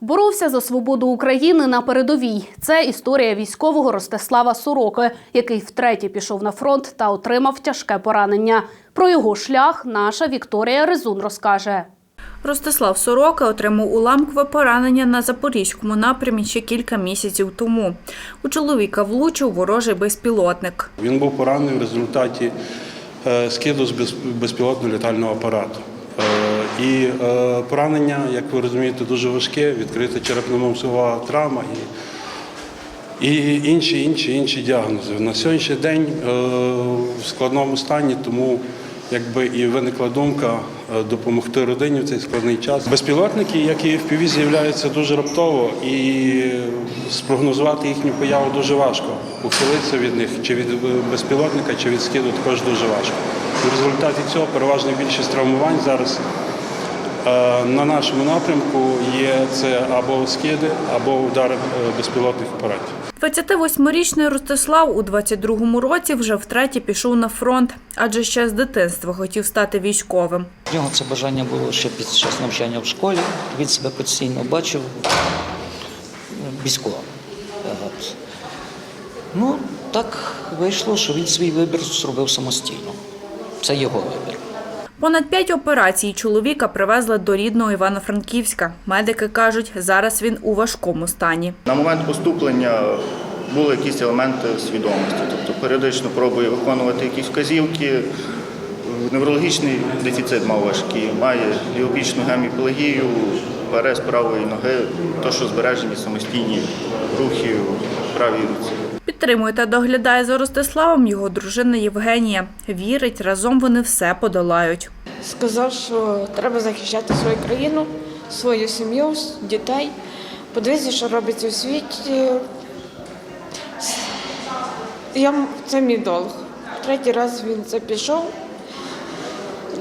Боровся за свободу України на передовій. Це історія військового Ростислава Сороки, який втретє пішов на фронт та отримав тяжке поранення. Про його шлях наша Вікторія Резун розкаже. Ростислав Сорока отримав уламкове поранення на запорізькому напрямі ще кілька місяців тому. У чоловіка влучив ворожий безпілотник. Він був поранений в результаті е, скиду з без- безпілотного літального апарату. І е, поранення, як ви розумієте, дуже важке, відкрита черепно-мозгова травма і, і інші, інші, інші діагнози. На сьогоднішній день е, в складному стані, тому якби і виникла думка е, допомогти родині в цей складний час. Безпілотники, як і в ПІВІ, з'являються дуже раптово і спрогнозувати їхню появу дуже важко. Ухилитися від них чи від е, безпілотника, чи від скиду також дуже важко. В результаті цього переважна більшість травмувань зараз на нашому напрямку є це або скиди, або удари е, безпілотних апаратів. 28-річний Ростислав у 22-му році вже втретє пішов на фронт, адже ще з дитинства хотів стати військовим. В нього це бажання було ще під час навчання в школі. Він себе постійно бачив військовим. Ну, так вийшло, що він свій вибір зробив самостійно. Це його вибір. Понад п'ять операцій чоловіка привезли до рідного Івано-Франківська. Медики кажуть, зараз він у важкому стані. На момент поступлення були якісь елементи свідомості, тобто періодично пробує виконувати якісь вказівки. Неврологічний дефіцит мав важкий, має ліопічну геміпелегію, перез правої ноги, то, що збережені самостійні рухи в правій руці. Підтримує та доглядає за Ростиславом його дружина Євгенія. Вірить, разом вони все подолають. сказав, що треба захищати свою країну, свою сім'ю, дітей. Подивіться, що робиться у світі. Я, це мій долг. Третій раз він це пішов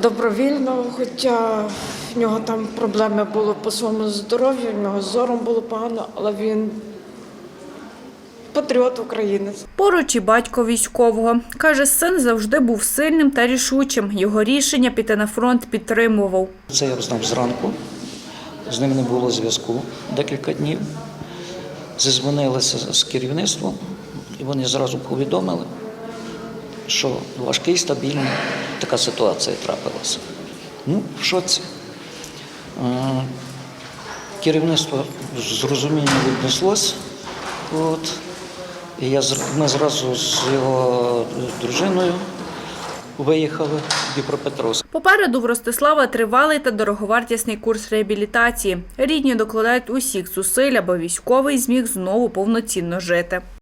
добровільно, хоча в нього там проблеми були по своєму здоров'ю, в нього зором було погано, але він патріот українець. Поруч і батько військового. Каже, син завжди був сильним та рішучим. Його рішення піти на фронт підтримував. Це я знав зранку. З ним не було зв'язку декілька днів. Зізвонилися з керівництвом, і вони зразу повідомили, що важкий, стабільний, така ситуація трапилася. Ну, в шоці. Е, Керівництво з розумінням віднеслось. От. Я, з ми зразу з його дружиною виїхали в Дніпропетровськ. Попереду в Ростислава тривалий та дороговартісний курс реабілітації. Рідні докладають усіх зусиль, аби військовий зміг знову повноцінно жити.